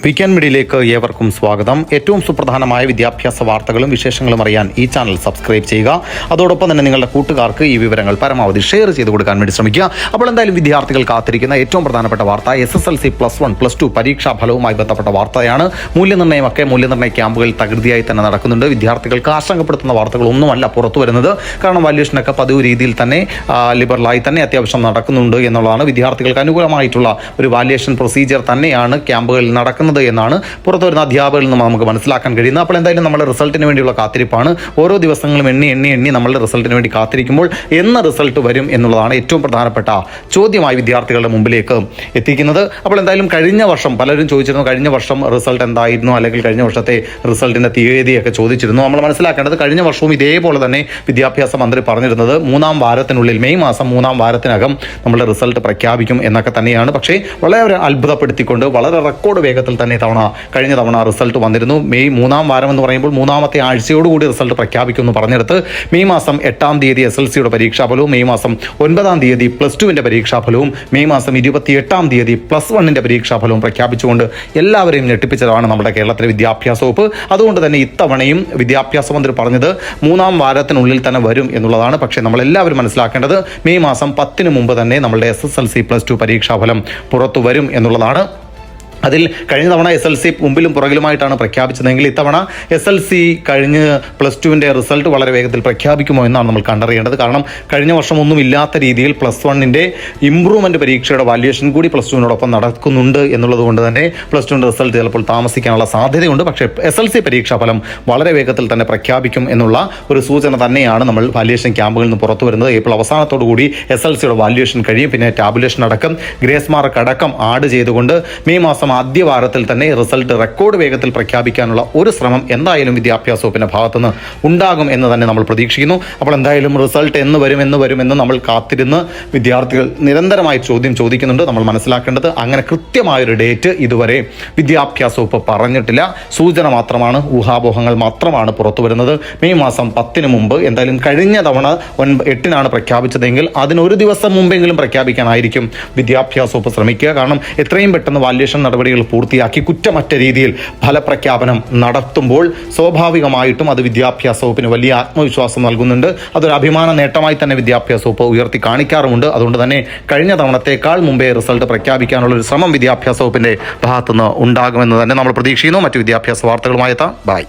Weekend മീഡിയയിലേക്ക് ഏവർക്കും സ്വാഗതം. ഏറ്റവും സുപ്രധാനമായ വിദ്യാഭ്യാസ വാർത്തകളും വിശേഷങ്ങളും അറിയാൻ ഈ ചാനൽ സബ്സ്ക്രൈബ് ചെയ്യുക. അതോടൊപ്പം തന്നെ നിങ്ങളുടെ കൂട്ടുകാർക്ക് ഈ വിവരങ്ങൾ പരമാവധി ഷെയർ ചെയ്ത് കൊടുക്കാൻ വേണ്ടി ശ്രമിക്കുക. അപ്പോൾ എന്തായാലും വിദ്യാർത്ഥികൾ കാത്തിരിക്കുന്ന ഏറ്റവും പ്രധാനപ്പെട്ട വാർത്ത S S L C plus one plus two പരീക്ഷാ ഫലവുമായി ബന്ധപ്പെട്ട വാർത്തയാണ്. മൂല്യനിർണയമൊക്കെ മൂല്യനിർണയ ക്യാമ്പുകൾ തകൃതിയായി തന്നെ നടക്കുന്നുണ്ട്. വിദ്യാർത്ഥികൾക്ക് ആശങ്കപ്പെടുത്തുന്ന വാർത്തകളൊന്നുമല്ല പുറത്തു വരുന്നത്. കാരണം വാല്യൂഷനൊക്കെ പതിവ് രീതിയിൽ തന്നെ ലിബറലായി തന്നെ അത്യാവശ്യം നടക്കുന്നുണ്ട് എന്നുള്ളതാണ്. വിദ്യാർത്ഥികൾക്ക് അനുകൂലമായിട്ടുള്ള ഒരു വാല്യുവേഷൻ പ്രൊസീജിയർ തന്നെയാണ് ക്യാമ്പുകളിൽ നടക്കുന്നത്. എന്നാണ് പുറത്തു വരുന്ന അധ്യാപകരിൽ നിന്ന് നമുക്ക് മനസ്സിലാക്കാൻ കഴിയുന്നത്. അപ്പോൾ എന്തായാലും നമ്മുടെ റിസൾട്ടിന് വേണ്ടിയുള്ള കാത്തിരിപ്പാണ്. ഓരോ ദിവസങ്ങളും എണ്ണി എണ്ണി എണ്ണി നമ്മളുടെ റിസൾട്ടിന് വേണ്ടി കാത്തിരിക്കുമ്പോൾ എന്ന റിസൾട്ട് വരും എന്നുള്ളതാണ് ഏറ്റവും പ്രധാനപ്പെട്ട ചോദ്യമായി വിദ്യാർത്ഥികളുടെ മുമ്പിലേക്ക് എത്തിക്കുന്നത്. അപ്പോൾ എന്തായാലും കഴിഞ്ഞ വർഷം പലരും ചോദിച്ചിരുന്നു കഴിഞ്ഞ വർഷം റിസൾട്ട് എന്തായിരുന്നു? അല്ലെങ്കിൽ കഴിഞ്ഞ വർഷത്തെ റിസൾട്ടിന്റെ തീയതിയൊക്കെ ചോദിച്ചിരുന്നു. നമ്മൾ മനസ്സിലാക്കേണ്ടത് കഴിഞ്ഞ വർഷവും ഇതേപോലെ തന്നെ വിദ്യാഭ്യാസ മന്ത്രി പറഞ്ഞിരുന്നത് മൂന്നാം വാരത്തിനുള്ളിൽ മെയ് മാസം മൂന്നാം വാരത്തിനകം നമ്മുടെ റിസൾട്ട് പ്രഖ്യാപിക്കും എന്നൊക്കെ തന്നെയാണ്. പക്ഷേ വളരെ അത്ഭുതപ്പെടുത്തിക്കൊണ്ട് വളരെ റെക്കോർഡ് വേഗത്തിൽ തന്നെ തവണ കഴിഞ്ഞ തവണ റിസൾട്ട് വന്നിരുന്നു. മെയ് മൂന്നാം വാരം എന്ന് പറയുമ്പോൾ മൂന്നാമത്തെ ആഴ്ചയോടുകൂടി റിസൾട്ട് പ്രഖ്യാപിക്കുമെന്ന് പറഞ്ഞെടുത്ത് മെയ് മാസം എട്ടാം തീയതി എസ് എൽ സിയുടെ പരീക്ഷാഫലവും മെയ് മാസം ഒൻപതാം തീയതി പ്ലസ് ടുവിന്റെ പരീക്ഷാഫലവും മെയ് മാസം ഇരുപത്തി എട്ടാം തീയതി പ്ലസ് വണ്ണിന്റെ പരീക്ഷാഫലവും പ്രഖ്യാപിച്ചുകൊണ്ട് എല്ലാവരെയും ഞെട്ടിപ്പിച്ചതാണ് നമ്മുടെ കേരളത്തിലെ വിദ്യാഭ്യാസ വകുപ്പ്. അതുകൊണ്ട് തന്നെ ഇത്തവണയും വിദ്യാഭ്യാസ മന്ത്രി പറഞ്ഞത് മൂന്നാം വാരത്തിനുള്ളിൽ തന്നെ വരും എന്നുള്ളതാണ്. പക്ഷേ നമ്മളെല്ലാവരും മനസ്സിലാക്കേണ്ടത് മെയ് മാസം പത്തിന് മുമ്പ് തന്നെ നമ്മളുടെ S S L C plus two പരീക്ഷാഫലം പുറത്തു വരും എന്നുള്ളതാണ്. അതിൽ കഴിഞ്ഞ തവണ എസ് എൽ സി മുമ്പിലും പുറകിലുമായിട്ടാണ് പ്രഖ്യാപിച്ചതെങ്കിൽ ഇത്തവണ എസ് എൽ സി കഴിഞ്ഞ് പ്ലസ് ടുവിന്റെ റിസൾട്ട് വളരെ വേഗത്തിൽ പ്രഖ്യാപിക്കുമോ എന്നാണ് നമ്മൾ കണ്ടറിയേണ്ടത്. കാരണം കഴിഞ്ഞ വർഷം ഒന്നും ഇല്ലാത്ത രീതിയിൽ പ്ലസ് വണ്ണിന്റെ ഇംപ്രൂവ്മെന്റ് പരീക്ഷയുടെ വാല്യുവേഷൻ കൂടി പ്ലസ് ടുവിനോടൊപ്പം നടക്കുന്നുണ്ട് എന്നുള്ളത് കൊണ്ട് തന്നെ പ്ലസ് ടുവിന്റെ റിസൾട്ട് ചിലപ്പോൾ താമസിക്കാനുള്ള സാധ്യതയുണ്ട്. പക്ഷേ എസ് എൽ സി പരീക്ഷാഫലം വളരെ വേഗത്തിൽ തന്നെ പ്രഖ്യാപിക്കും എന്നുള്ള ഒരു സൂചന തന്നെയാണ് നമ്മൾ വാല്യുവേഷൻ ക്യാമ്പുകളിൽ നിന്ന് പുറത്തു വരുന്നത്. ഏപ്രിൽ അവസാനത്തോടു കൂടി എസ് എൽ സിയുടെ വാല്യുവേഷൻ കഴിയും. പിന്നെ ടാബുലേഷൻ അടക്കം. ഗ്രേസ് മാർക്ക് അടക്കം ആഡ് ചെയ്തുകൊണ്ട് മെയ് മാസം ആദ്യ വാരത്തിൽ തന്നെ റിസൾട്ട് റെക്കോർഡ് വേഗത്തിൽ പ്രഖ്യാപിക്കാനുള്ള ഒരു ശ്രമം എന്തായാലും വിദ്യാഭ്യാസ വകുപ്പിന്റെ ഭാഗത്തുനിന്ന് ഉണ്ടാകും എന്ന് തന്നെ നമ്മൾ പ്രതീക്ഷിക്കുന്നു. അപ്പോൾ എന്തായാലും റിസൾട്ട് എന്ന് വരും എന്ന് വരും എന്ന് നമ്മൾ കാത്തിരുന്ന് വിദ്യാർത്ഥികൾ നിരന്തരമായി ചോദ്യം ചോദിക്കുന്നുണ്ട്. നമ്മൾ മനസ്സിലാക്കേണ്ടത് അങ്ങനെ കൃത്യമായൊരു ഡേറ്റ് ഇതുവരെ വിദ്യാഭ്യാസ വകുപ്പ് പറഞ്ഞിട്ടില്ല. സൂചന മാത്രമാണ് ഊഹാപോഹങ്ങൾ മാത്രമാണ് പുറത്തു വരുന്നത്. മെയ് മാസം പത്തിന് മുമ്പ് എന്തായാലും കഴിഞ്ഞ തവണ ഒൻപ എട്ടിനാണ് പ്രഖ്യാപിച്ചതെങ്കിൽ അതിനൊരു ദിവസം മുമ്പെങ്കിലും പ്രഖ്യാപിക്കാനായിരിക്കും വിദ്യാഭ്യാസ വകുപ്പ് ശ്രമിക്കുക. കാരണം എത്രയും പെട്ടെന്ന് വാല്യുവേഷൻ നടപടികൾ പൂർത്തിയാക്കി കുറ്റമറ്റ രീതിയിൽ ഫലപ്രഖ്യാപനം നടത്തുമ്പോൾ സ്വാഭാവികമായിട്ടും അത് വിദ്യാഭ്യാസ വകുപ്പിന് വലിയ ആത്മവിശ്വാസം നൽകുന്നുണ്ട്. അതൊരു അഭിമാന നേട്ടമായി തന്നെ വിദ്യാഭ്യാസ വകുപ്പ് ഉയർത്തി കാണിക്കാറുമുണ്ട്. അതുകൊണ്ട് തന്നെ കഴിഞ്ഞ തവണത്തേക്കാൾ മുമ്പേ റിസൾട്ട് പ്രഖ്യാപിക്കാനുള്ള ഒരു ശ്രമം വിദ്യാഭ്യാസ വകുപ്പിന്റെ ഭാഗത്തുനിന്ന് ഉണ്ടാകുമെന്ന് തന്നെ നമ്മൾ പ്രതീക്ഷിക്കുന്നു. മറ്റു വിദ്യാഭ്യാസ വാർത്തകളുമായി എത്താം. ബൈ.